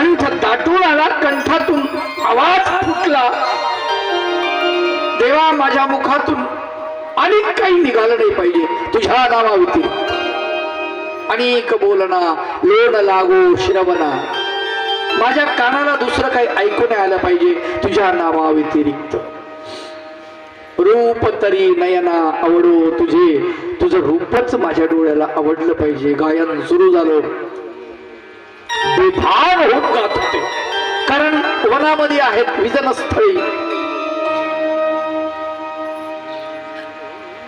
कंठ दाटून आला कंठातून आवाज फुटला. देवा माझ्या मुखातून आणि काही निघालं नाही पाहिजे तुझ्या नावा अनेक बोलना लोड लागो श्रवणा. माझ्या कानाला दुसरं काही ऐकू नाही आलं पाहिजे तुझ्या नावा व्यतिरिक्त रूप तरी नयना आवडो तुझे तुझं रूपच माझ्या डोळ्याला आवडलं पाहिजे. गायन सुरू झालं. बेभान होऊन गात होते. कारण वनामध्ये आहेत विजनस्थळी.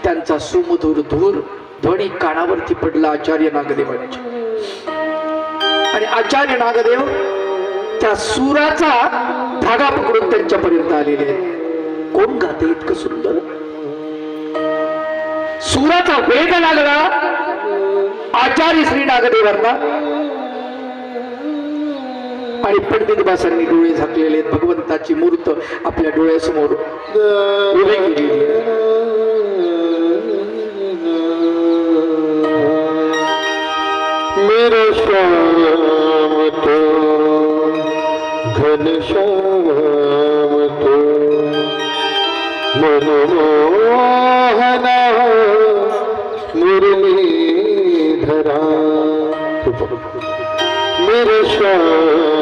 त्यांचा सुमधुर धूर ध्वनी कानावरती पडला आचार्य नागदेवांच्या. आणि आचार्य नागदेव त्या सुराचा धागा पकडून त्यांच्यापर्यंत आलेले कोण गाते इतकं सुंदर? सुराचा वेग लागला आचार्य श्री नागदेवांना. आणि पंडित बासांनी डोळे झाकलेले आहेत भगवंताची मूर्त आपल्या डोळ्यासमोर उभी केलेली आहे. मेरा श्याम तो घन श्याम तो मनमोहना मुरलीधरा मेरा श्याम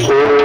श्याम तो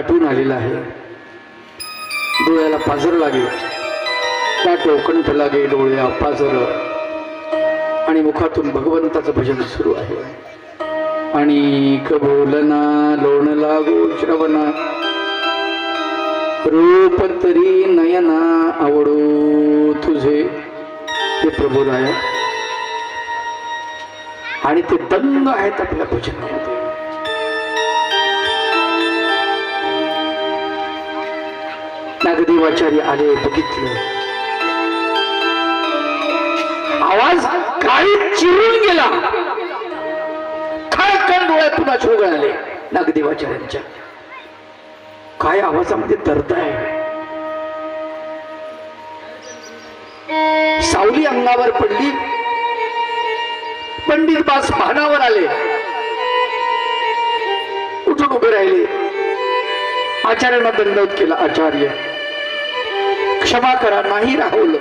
दाटून आलेला आहे. डोळ्याला पाझर लागेल. त्या टोकंठ लागे डोळ्या पाझर आणि मुखातून भगवंताचं भजन सुरू आहे. आणि कबोलना लोण लागो श्रवणा. रूप तरी नयना आवडो तुझे. हे आहे आणि ते दंग आहेत आपल्या भजनामध्ये नागदेवाचार्य आले बघितलं. आवाज काही चिरून गेला. खळकन डोळ्यातून अश्रू गळाले नागदेवाचार्यांच्या. काय आवाजामध्ये दर्द आहे? सावली अंगावर पडली. पंडित बास भानावर आले. उठून उभे राहिले? आचार्यांना दंडवत केला आचार्य. क्षमा करा नाही राहुल.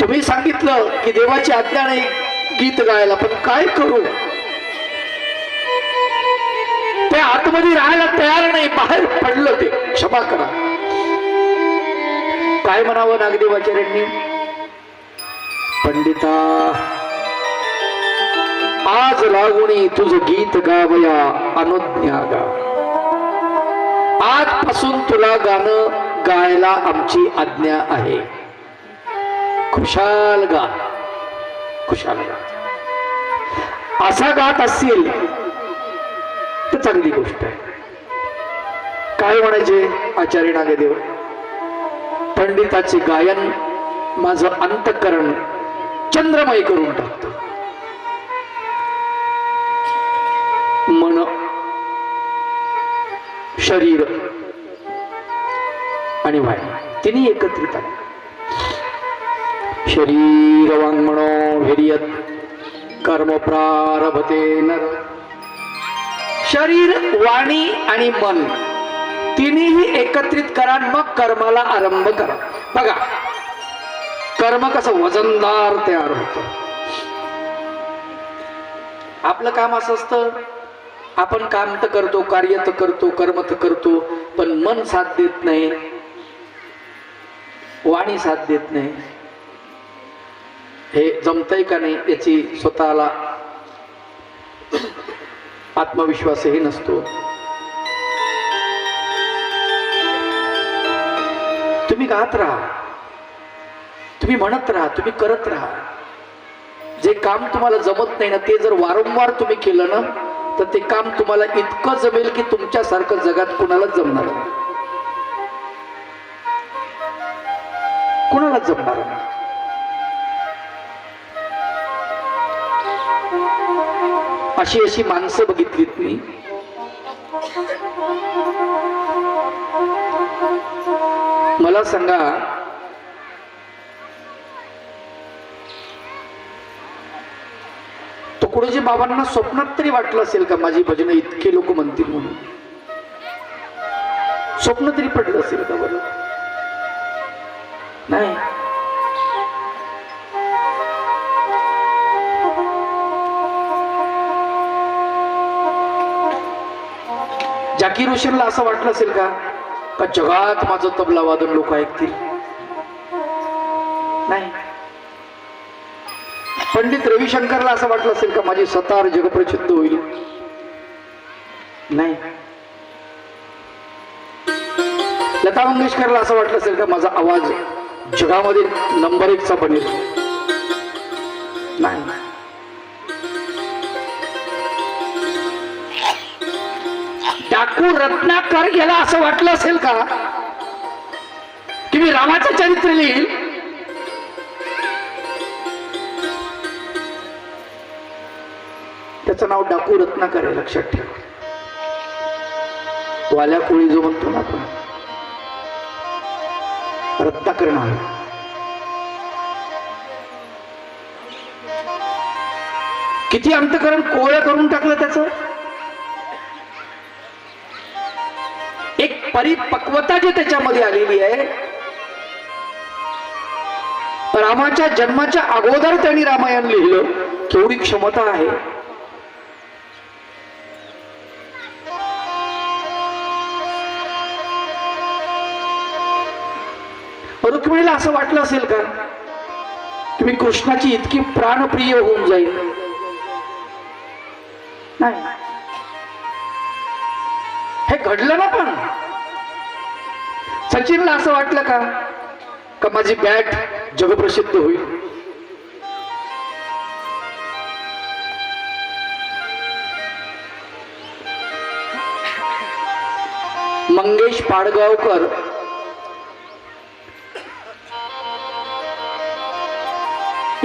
तुम्ही सांगितलं की देवाची आज्ञा नाही गीत गायला पण काय करू? ते आतमध्ये राहायला तयार नाही बाहेर पडलं ते. क्षमा करा. काय म्हणावं नागदेवाचार्यांनी पंडिता आज लागुणी तुझ गीत गावया अनुज्ञा गा आजपासून तुला गाणं गायला आमची आज्ञा आहे. खुशाल गा. खुशाल गा. असा गात असतील तर चांगली गोष्ट आहे. काय म्हणायचे आचार्य नागदेव? पंडिताचे गायन माझं अंतकरण चंद्रमय करून टाकतो. शरीर आणि वाय. तिन्ही एकत्रित आले शरीर वाङ्मनो भिर्यत कर्म प्रारभते नर. शरीर वाणी आणि मन तिन्ही एकत्रित करा मग कर्माला आरंभ करा. बघा कर्म कसं वजनदार तयार होत. आपलं काम असं असतं आपण काम तर करतो कार्य तर करतो कर्म तर करतो पण मन साथ देत नाही. वाणी साथ देत नाही. हे जमतंय का नाही याची स्वतःला आत्मविश्वासही नसतो. तुम्ही गात राहा. तुम्ही म्हणत राहा तुम्ही करत राहा. जे काम तुम्हाला जमत नाही ना ते जर वारंवार तुम्ही केलं ना तर ते काम तुम्हाला इतकं जमेल की तुमच्यासारखं जगात कुणाला जमणार कुणाला जमणार अशी अशी माणसं बघितलीत मी. मला सांगा कुडोजी बाबांना स्वप्नात तरी वाटलं असेल का माझी भजनं इतके लोक म्हणतील म्हणून? स्वप्न तरी पडलं असेल का बरं? नाही. जाकीर हुशेनला असं वाटलं असेल का? का जगात माझं तबला वादन लोक ऐकतील? नाही. पंडित रविशंकरला असं वाटलं असेल का माझी सतार जगप्रसिद्ध होईल? नाही. लता मंगेशकरला असं वाटलं असेल का माझा आवाज जगामध्ये नंबर एकचा बनेल? नाही. डाकू रत्नाकर गेला असं वाटलं असेल का? की मी रामाचं चरित्र लिहिल त्याचं नाव डाकू रत्नाकर आहे लक्षात ठेवा. वाल्या कोळी जो म्हणतो ना आपण. रत्नाकर नाव आहे. किती अंतकरण कोळ्या करून टाकलं त्याचं? एक परिपक्वता जी त्याच्यामध्ये आलेली आहे रामाच्या जन्माच्या अगोदर त्यांनी रामायण लिहिलं केवढी क्षमता आहे. रुक्मिणीला असं वाटलं असेल का? की मी कृष्णाची इतकी प्राणप्रिय होऊन जाईल. नाही. हे घडलं ना पण. सचिनला असं वाटलं का? का माझी बॅट जगप्रसिद्ध होईल? मंगेश पाडगावकर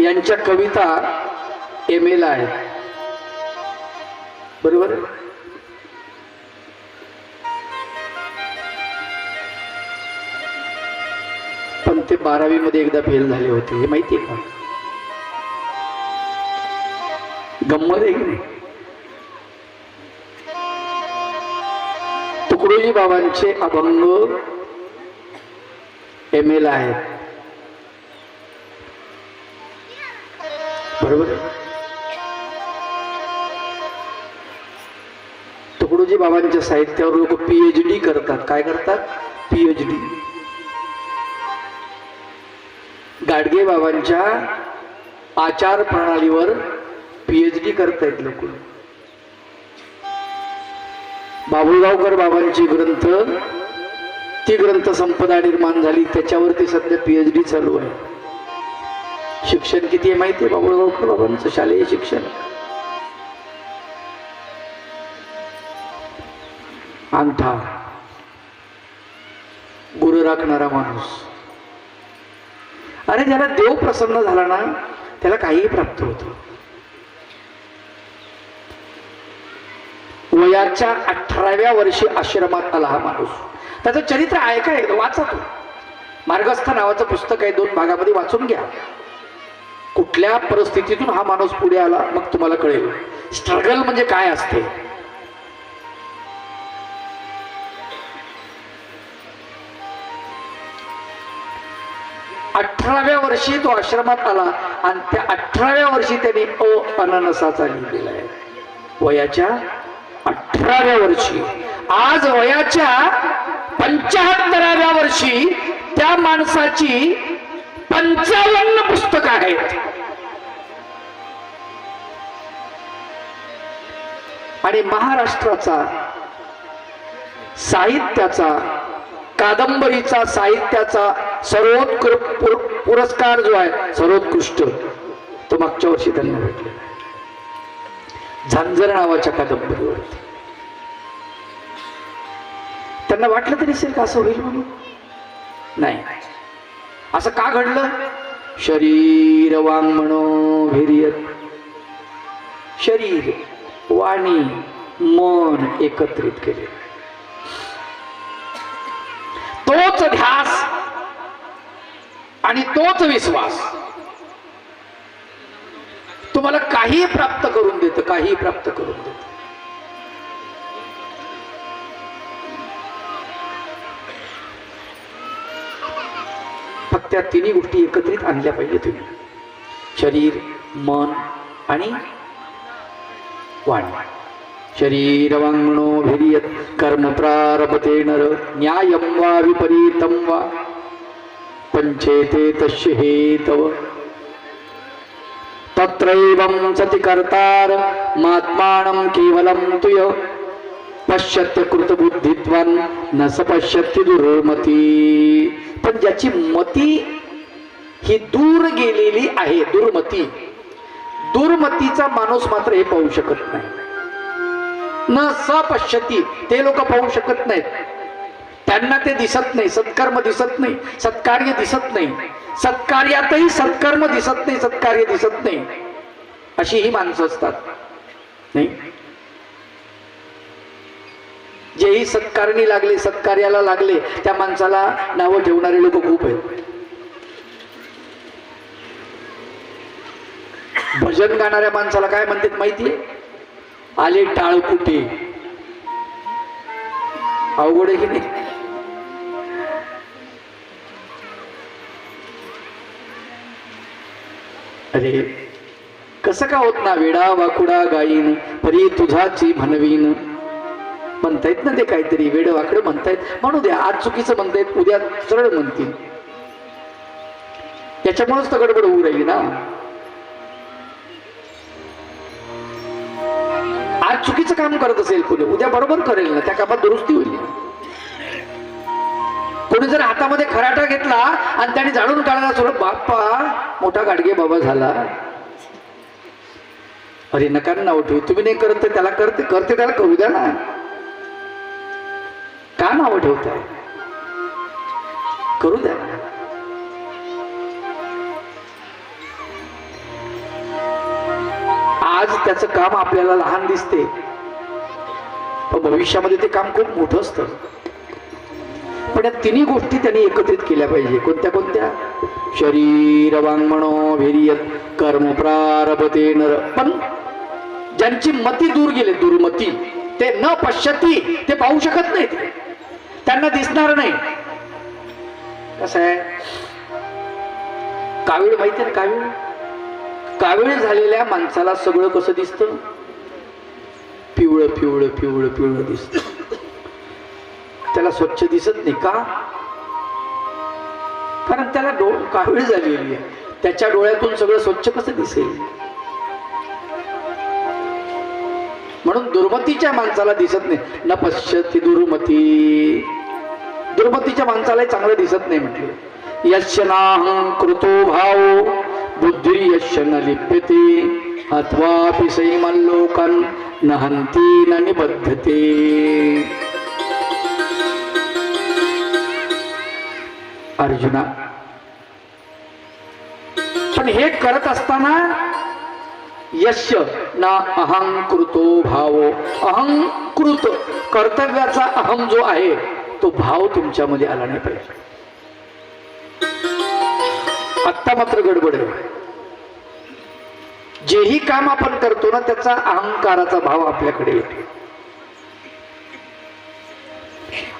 यांच्या कविता एम एला आहेत. बरोबर? पण ते बारावी मध्ये एकदा फेल झाले होते हे माहिती आहे का? गंमत आहे की नाही? तुकडोजी बाबांचे अभंग एम एला आहेत. बरोबर? तुकडोजी बाबांच्या साहित्यावर लोक पीएच डी करतात. काय करतात? पीएच डी गाडगे बाबांच्या आचार प्रणालीवर पीएच डी करतायत लोक. बाबुळगावकर बाबांची ग्रंथ ती ग्रंथ संपदा निर्माण झाली. त्याच्यावरती सध्या पीएच डी चालू आहे. शिक्षण किती आहे माहिती आहे बाबुळगावकर बाबांचं शालेय शिक्षण? अंगठा गुरु राखणारा माणूस. अरे ज्याला देव प्रसन्न झाला ना त्याला काहीही प्राप्त होतं वयाच्या अठराव्या वर्षी आश्रमात आला हा माणूस. त्याचं चरित्र ऐका एकदा वाचा तो. मार्गस्थ नावाचं पुस्तक आहे दोन भागामध्ये वाचून घ्या. कुठल्या परिस्थितीतून हा माणूस पुढे आला मग तुम्हाला कळेल. स्ट्रगल म्हणजे काय असते? अठराव्या वर्षी तो आश्रमात आला आणि त्या अठराव्या वर्षी त्यांनी अ अननसाचा लिहिलेला आहे. वयाच्या अठराव्या वर्षी. आज वयाच्या पंचाहत्तराव्या वर्षी त्या माणसाची पंचावन्न पुस्तक आहेत. आणि महाराष्ट्राचा साहित्याचा कादंबरीचा साहित्याचा सर्वोत्कृष्ट पुरस्कार जो आहे सर्वोत्कृष्ट. तो मागच्या वर्षी त्यांना भेटलेला झांजर नावाच्या कादंबरीवरती. त्यांना वाटलं तरी असेल का असं होईल म्हणून? नाही. असं का घडलं? शरीर वांग म्हणो भिरियत शरीर वाणी मन एकत्रित केले. तोच ध्यास आणि तोच विश्वास. तुम्हाला काही प्राप्त करून देत काही प्राप्त करून देत. त्या तिन्ही गोष्टी एकत्रित आणल्या पाहिजे तुम्ही. शरीर मन आणि वाणी. शरीर वाङ्मनो भिरियत कर्म प्रारभते नर न्यायं वा विपरीतं वा पञ्चेते तस्य हेतव। तत्रैवं सति कर्तार मात्मानं केवलं तुय। पाश्चात्यकृतबुद्धित्वान न स दुर्मती. पण ज्याची मती ही दूर गेलेली आहे दुर्मती दुर्मतीचा माणूस मात्र हे पाहू शकत नाही. न सपश्यती ते लोक पाहू शकत नाहीत. त्यांना ते दिसत नाही सत्कर्म दिसत नाही सत्कार्य दिसत नाही. सत्कार्यातही सत्कर्म दिसत नाही सत्कार्य दिसत नाही. अशी ही माणसं असतात. नाही? जेही सत्कारणी लागले सत्कार्याला लागले त्या माणसाला नावं ठेवणारे लोक खूप आहेत. भजन गाणाऱ्या माणसाला काय म्हणतात माहितीये आले टाळकुटे अवघड आहे की नाही. अरे कसं का होत ना वेडा वाकुडा गाईन परी तुझाची म्हणवीन. म्हणतायत ना ते काहीतरी वेड वाकडं म्हणतायत. म्हणू द्या आज चुकीचं म्हणतायत उद्या सरळ म्हणतील. त्याच्यामुळेच तर गडबड होऊ राहिली ना. आज चुकीचं काम करत असेल कोणी उद्या बरोबर करेल ना त्या कामात दुरुस्ती होईल. कोणी जर हातामध्ये खराटा घेतला आणि त्याने जाणून काढला सोडत बाप्पा मोठा गाडगे बाबा झाला. अरे नका ना नाव ठेवू तुम्ही नाही करत तर त्याला करते करते त्याला करू द्या ना. का नाव ठेवताय करू द्या. आज त्याचं काम आपल्याला लहान दिसते. पण भविष्यामध्ये ते काम खूप मोठं असतं. पण या तिन्ही गोष्टी त्यांनी एकत्रित केल्या पाहिजे. कोणत्या कोणत्या? शरीर वाङ्मनो भिरियत कर्म प्रारभते नर. पण ज्यांची मती दूर गेले दुर्मती ते न पश्यती ते पाहू शकत नाहीत. त्यांना दिसणार नाही. कसं आहे? कावीळ माहिती ना कावीळ? कावीळ झालेल्या माणसाला सगळं कसं दिसतं? पिवळं पिवळं पिवळं पिवळं दिसत. त्याला स्वच्छ दिसत नाही का? कारण त्याला डो कावीळ झालेली आहे. त्याच्या डोळ्यातून सगळं स्वच्छ कसं दिसेल? म्हणून दुर्मतीच्या माणसाला दिसत नाही. न पश्यती दुर्मती. दुर्मतीच्या माणसालाही चांगलं दिसत नाही म्हटलं. यशनाहं कृतो भाव बुद्धी यश न लिप्यते. अथवा सैमल्लोकन न हंती न निबद्धते. अर्जुना पण हे करत असताना यश ना अहंकृतो भाव. अहंकृत कर्तव्याचा अहम जो आहे तो भाव तुमच्यामध्ये आला नाही पाहिजे. आत्ता मात्र गडबड आहे. जेही काम आपण करतो ना त्याचा अहंकाराचा भाव आपल्याकडे येतो.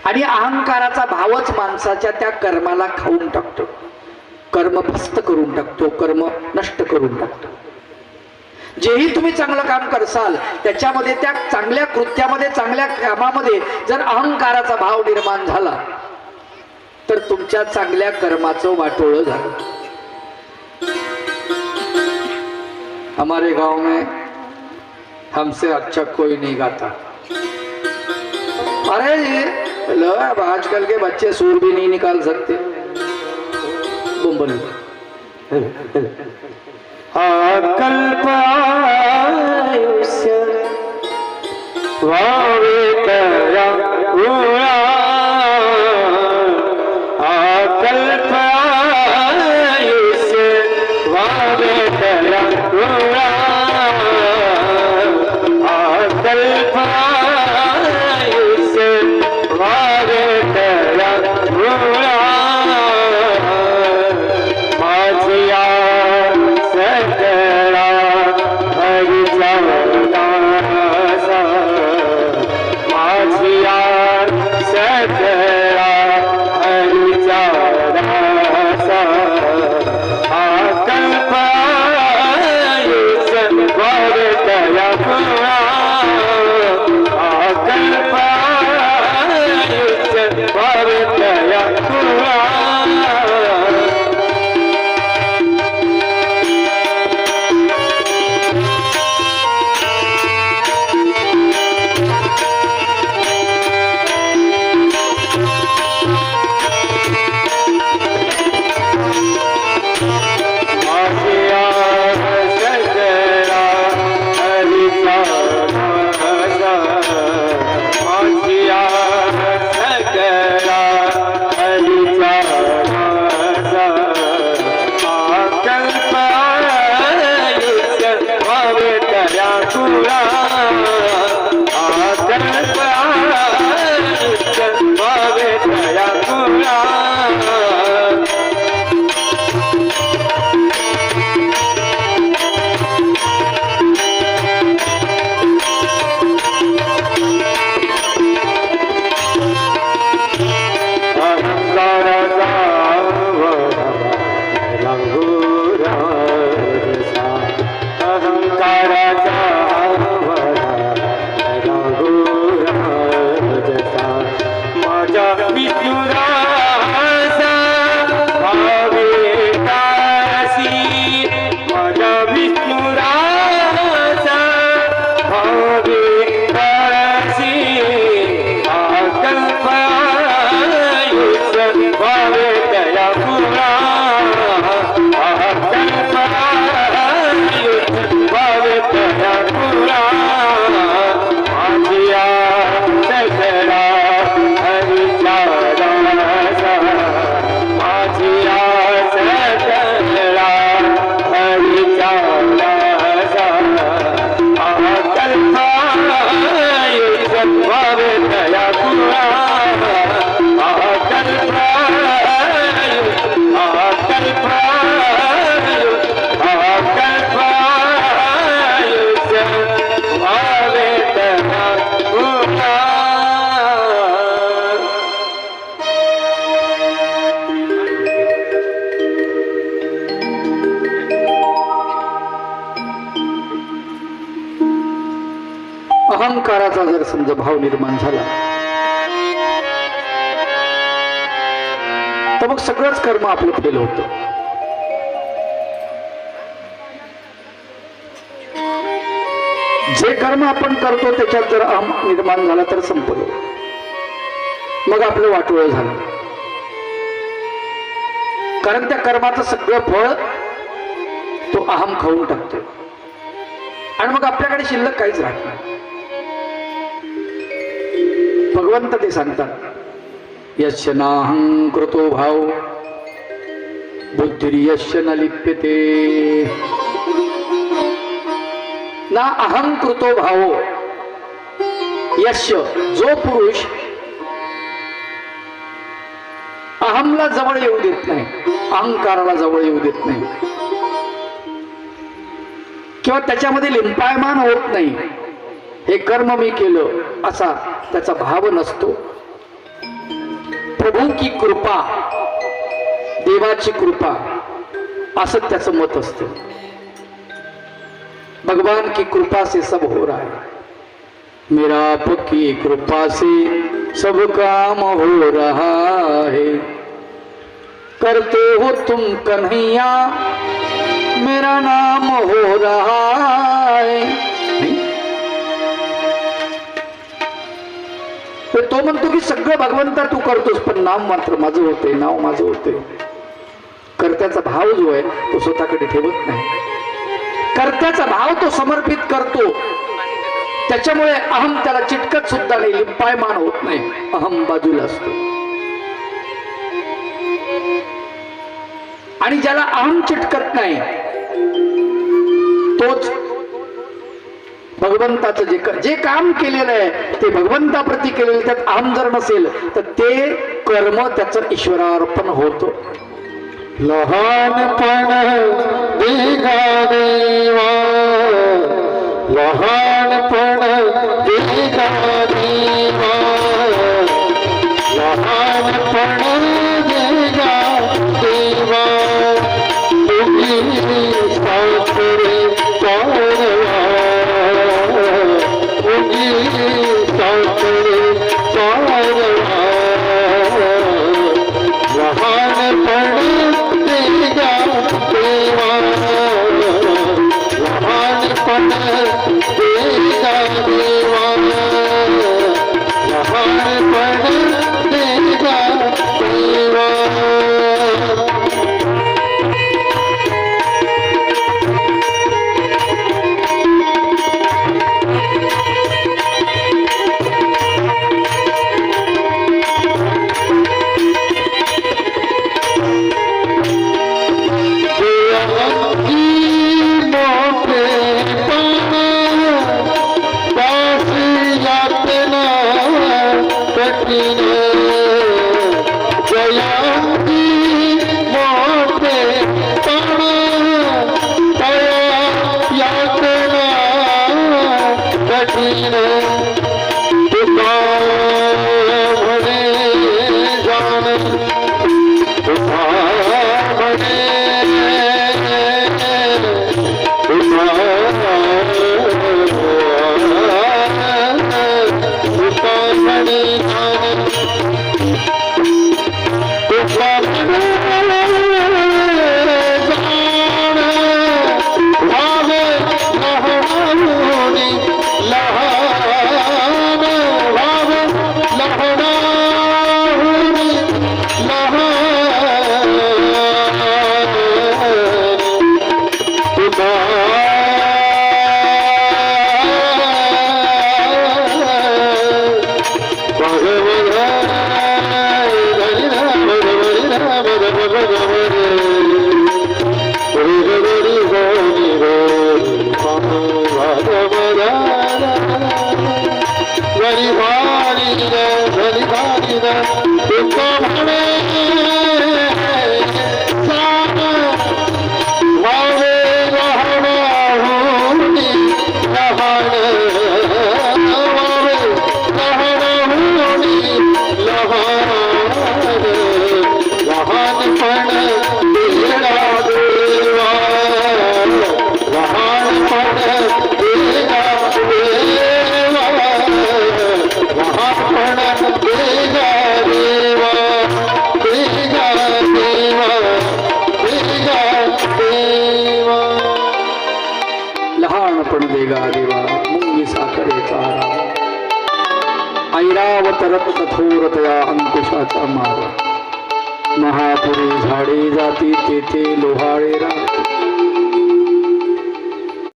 आणि अहंकाराचा भावच माणसाच्या त्या कर्माला खाऊन टाकतो. कर्म भस्त करून टाकतो कर्म नष्ट करून टाकतो. जेही तुम्ही चांगलं काम करसाल त्याच्यामध्ये त्या चांगल्या कृत्यामध्ये चांगल्या कामामध्ये जर अहंकाराचा भाव निर्माण झाला तर तुमच्या चांगल्या कर्माचं वाटोळ झालं. हमारे गांव में हमसे अच्छा कोई नहीं गाता। अरे लो अब आजकल के बच्चे सूर भी नहीं निकाल सकते। बुम्बल कल्प आयुष्य वावे करा सगळंच कर्म आपलं केलं होतं. जे कर्म आपण करतो त्याच्यात जर अहम निर्माण झाला तर संपलो. मग आपलं वाटोळ झालं. कारण त्या कर्माचं सगळं फळ तो अहम खाऊन टाकतो. आणि मग आपल्याकडे शिल्लक काहीच राहत नाही. भगवंत ते सांगतात यश नाहं कृतो भाव बुद्धिर्यश न लिप्यते। ना अहं कृतो भावो यश जो पुरुष अहमला जवळ येऊ देत नाही अहंकाराला जवळ येऊ देत नाही किंवा त्याच्यामध्ये लिंपायमान होत नाही हे कर्म मी केलं असा त्याचा भाव नसतो. प्रभू की कृपा, देवाची कृपा, असं त्याचं मत असतं. भगवान की कृपा से सब हो रहा है। मेरा आपकी कृपा से सब काम हो रहा है। करते हो तुम कन्हैया, मेरा नाम हो रहा है। तर तो म्हणतो की सगळं भगवंता तू करतोस पण नाम मात्र माझं होते नाव माझं होते कर्त्याचा भाव जो आहे तो स्वतःकडे ठेवत नाही. कर्त्याचा भाव तो समर्पित करतो. त्याच्यामुळे अहम त्याला चिटकत सुद्धा नाही लिंपायमान होत नाही अहम बाजूला असतो. आणि ज्याला अहम चिटकत नाही तोच भगवंताचं जे जे काम केलेलं आहे ते भगवंताप्रती केलेलं त्यात आम जर नसेल तर ते कर्म त्याचं ईश्वरार्पण होतो. लहानपण लहानपण लहानपण ਉਤਾਰਣੀ वावे मारा महापुरी झाडे जाती तेथे लोहाळे राहते.